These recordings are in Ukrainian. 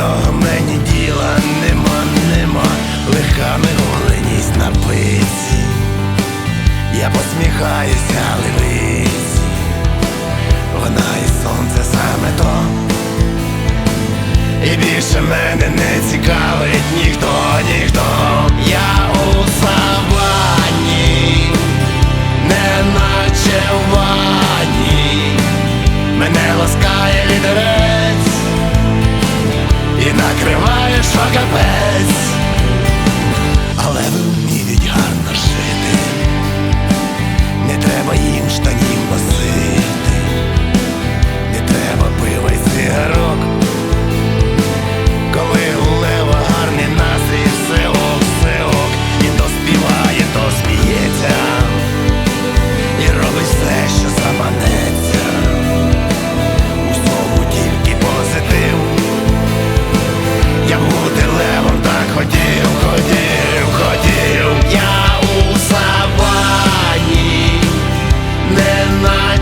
нього мені діла нема, нема, легка миголеність на пиці, я посміхаюся, левиці, вона і сонце саме то, і більше мене не цікавить ніхто. накриваєш окапець, але ви вміють гарно жити.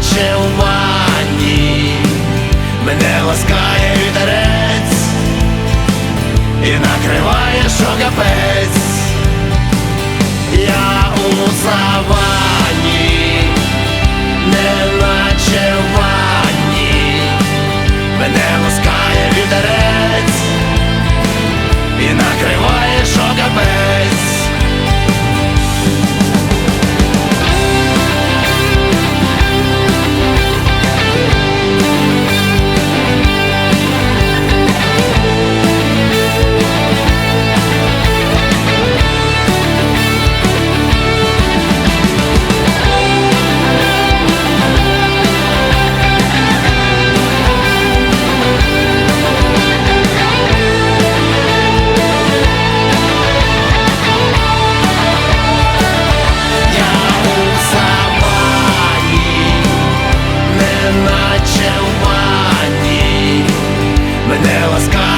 наче у ванні мене ласкає вітерець і накриває шокапець. Я мене ласкає